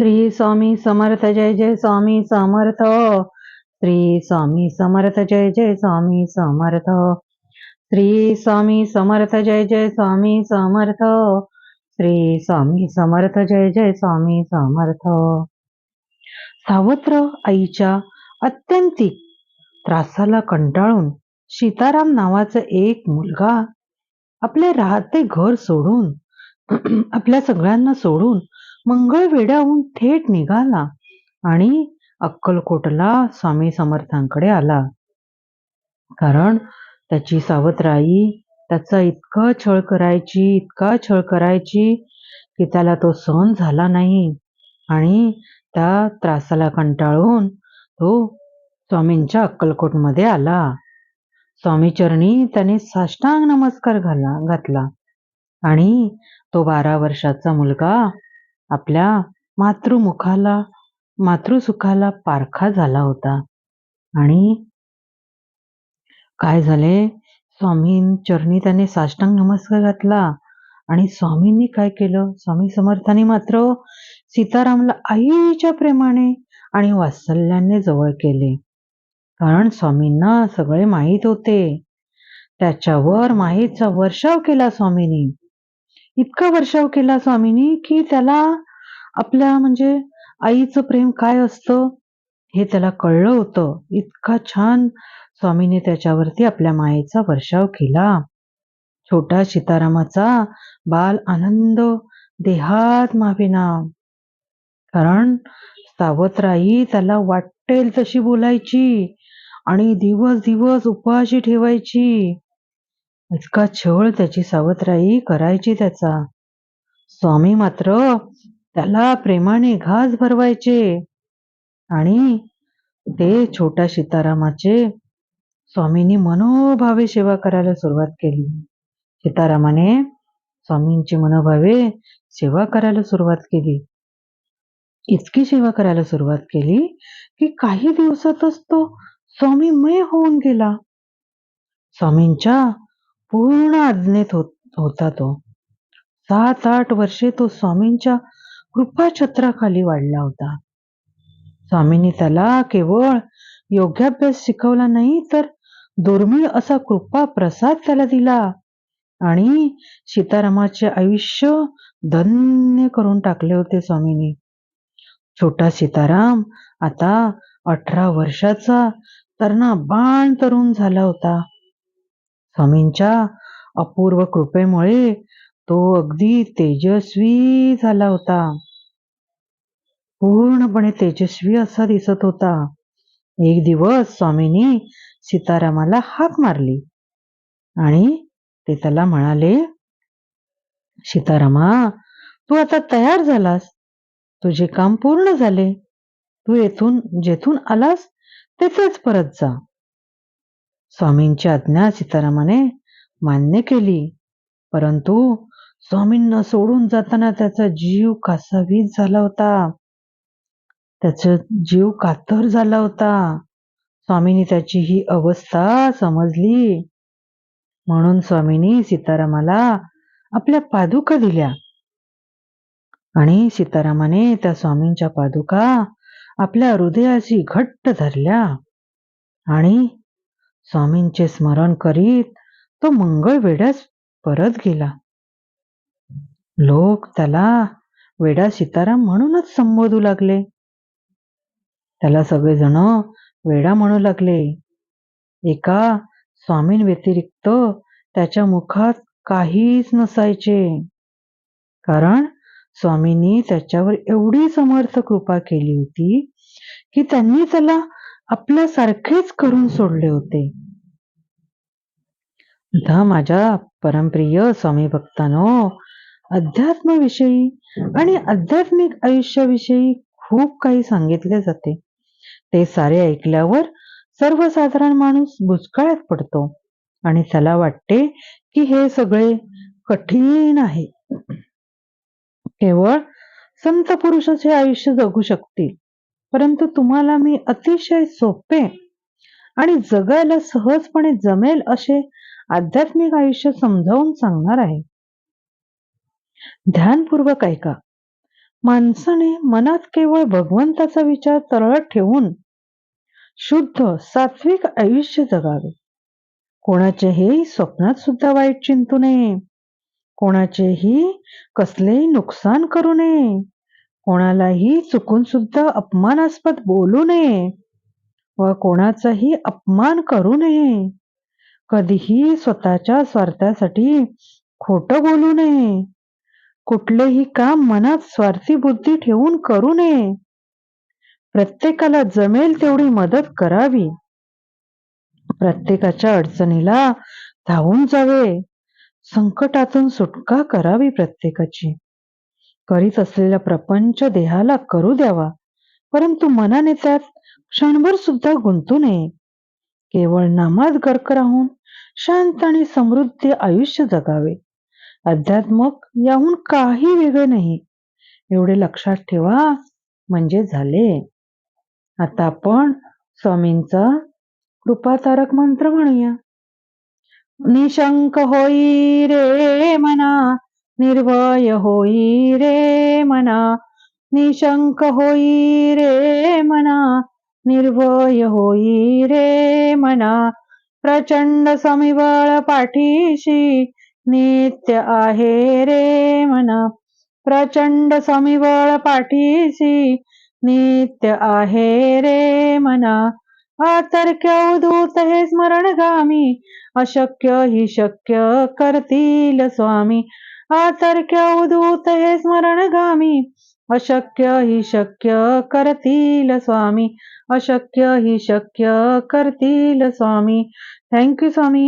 श्री स्वामी समर्थ जय जय स्वामी समर्थ. श्री स्वामी समर्थ जय जय स्वामी समर्थ. श्री स्वामी समर्थ जय जय स्वामी समर्थ. श्री स्वामी समर्थ जय जय स्वामी समर्थ. सावत्र आईच्या अत्यंतिक त्रासाला कंटाळून सीताराम नावाचा एक मुलगा आपले राहते घर सोडून आपल्या सगळ्यांना सोडून मंगळवेढ्याहून थेट निघाला आणि अक्कलकोटला स्वामी समर्थांकडे आला. कारण त्याची सावत्राई त्याचा इतका छळ करायची इतका छळ करायची की त्याला तो सहन झाला नाही आणि त्या त्रासाला कंटाळून तो स्वामींच्या अक्कलकोटमध्ये आला. स्वामीचरणी त्याने साष्टांग नमस्कार घाला घातला आणि तो बारा वर्षाचा मुलगा आपल्या मातृमुखाला मातृसुखाला पारखा झाला होता. आणि काय झाले? चरणी त्याने साष्टांग नमस्कार घातला. आणि स्वामींनी काय केलं? स्वामी समर्थांनी मात्र सीतारामला आईच्या प्रेमाने आणि वात्सल्याने जवळ केले. कारण स्वामींना सगळे माहीत होते. त्याच्यावर माहीतचा वर्षाव केला स्वामींनी. इतका वर्षाव केला स्वामींनी की त्याला आपल्या म्हणजे आईचं प्रेम काय असतं हे त्याला कळलं होतं. इतका छान स्वामीने त्याच्यावरती आपल्या मायेचा वर्षाव केला. छोटा सीतारामाचा बाल आनंद देहात मावेना कारण सावत्राई त्याला वाटेल तशी बोलायची आणि दिवस दिवस उपवाशी ठेवायची. इतका छळ त्याची सावत्राई करायची त्याचा. स्वामी मात्र त्याला प्रेमाने घास भरवायचे आणि ते छोट्या सीतारामाचे स्वामींनी मनोभावे सेवा करायला सुरुवात केली. सीतारामाने स्वामींची मनोभावे सेवा करायला सुरुवात केली. इतकी सेवा करायला सुरुवात केली की काही दिवसातच तो स्वामीमय होऊन गेला. स्वामींच्या पूर्ण आज्ञेत होता तो. सात आठ वर्षे तो स्वामींच्या कृपाछत्राखाली वाढला होता. स्वामींनी त्याला केवळ योग्याभ्यास शिकवला नाही तर दुर्मिळ असा कृपा प्रसाद त्याला दिला आणि सीतारामाचे आयुष्य धन्य करून टाकले होते स्वामींनी. छोटा सीताराम आता अठरा वर्षाचा तरणा बाण तरुण झाला होता. स्वामींच्या अपूर्व कृपेमुळे तो अगदी तेजस्वी झाला होता. पूर्णपणे तेजस्वी असा दिसत होता. एक दिवस स्वामींनी सीतारामाला हाक मारली आणि ते त्याला म्हणाले सीतारामा तू आता तयार झालास. तुझे काम पूर्ण झाले. तू येथून जेथून आलास तेथेच परत जा. स्वामींची आज्ञा सीतारामाने मान्य केली. परंतु स्वामींना सोडून जाताना त्याचा जीव कासावीस झाला होता. त्याचा जीव कातर झाला होता. स्वामींनी त्याची ही अवस्था समजली. म्हणून स्वामींनी सीतारामाला आपल्या पादुका दिल्या. आणि सीतारामाने त्या स्वामींच्या पादुका आपल्या हृदयाशी घट्ट धरल्या. आणि स्वामींचे स्मरण करीत तो मंगळ वेड्यास परत गेला. लोक त्याला वेडा सीताराम म्हणूनच संबोधू लागले. त्याला सगळेजण वेडा म्हणू लागले. एका स्वामीं व्यतिरिक्त त्याच्या मुखात काहीच नसायचे. कारण स्वामींनी त्याच्यावर एवढी समर्थ कृपा केली होती की त्यांनी त्याला आपल्यासारखेच करून सोडले होते. आता माझ्या परमप्रिय स्वामी भक्तानो अध्यात्माविषयी आणि आध्यात्मिक आयुष्याविषयी खूप काही सांगितले जाते. ते सारे ऐकल्यावर सर्वसाधारण माणूस भुचकाळ्यात पडतो आणि त्याला वाटते की हे सगळे कठीण आहे. केवळ संत पुरुषाचे आयुष्य जगू शकतील. परंतु तुम्हाला मी अतिशय सोपे आणि जगायला सहजपणे जमेल असे आध्यात्मिक आयुष्य समजावून सांगणार आहे. ध्यानपूर्वक ऐका. माणसाने मनात केवळ भगवंताचा विचार तरळत ठेवून शुद्ध सात्विक आयुष्य जगावे. कोणाचेही स्वप्नात सुद्धा वाईट चिंतू नये. कोणाचेही कसलेही नुकसान करू नये. कोणालाही चुकून सुद्धा अपमानास्पद बोलू नये व कोणाचाही अपमान करू नये. कधीही स्वतःच्या स्वार्थासाठी खोटं बोलू नये. कुठलेही काम मनात स्वार्थी बुद्धी ठेवून करू नये. प्रत्येकाला जमेल तेवढी मदत करावी. प्रत्येकाच्या अडचणीला धावून जावे. संकटातून सुटका करावी प्रत्येकाची. करीत असलेला प्रपंच देहाला करू द्यावा. परंतु मनाने त्यात क्षणभर सुद्धा गुंतू नये. केवळ नामात गर्क राहून शांत आणि समृद्धी आयुष्य जगावे. अध्यात्मक याहून काही वेगळे नाही. एवढे लक्षात ठेवा म्हणजे झाले. आता आपण स्वामींचा कृपातारक मंत्र म्हणूया. निशंक होई रे मना निर्भय होई रे मना निशंक होई रे मना निर्भय होई रे मना प्रचंड समिबळ पाठीशी नित्य आहे रे मना प्रचंड समिबळ पाठीशी नित्य आहे रे मना आतर्क्य अवधूत हे स्मरणगामी अशक्य हि शक्य करतील स्वामी आतर्क्य उदूत हे स्मरणगामी अशक्य हि शक्य करतील स्वामी अशक्य हि शक्य करतील स्वामी थँक्यू स्वामी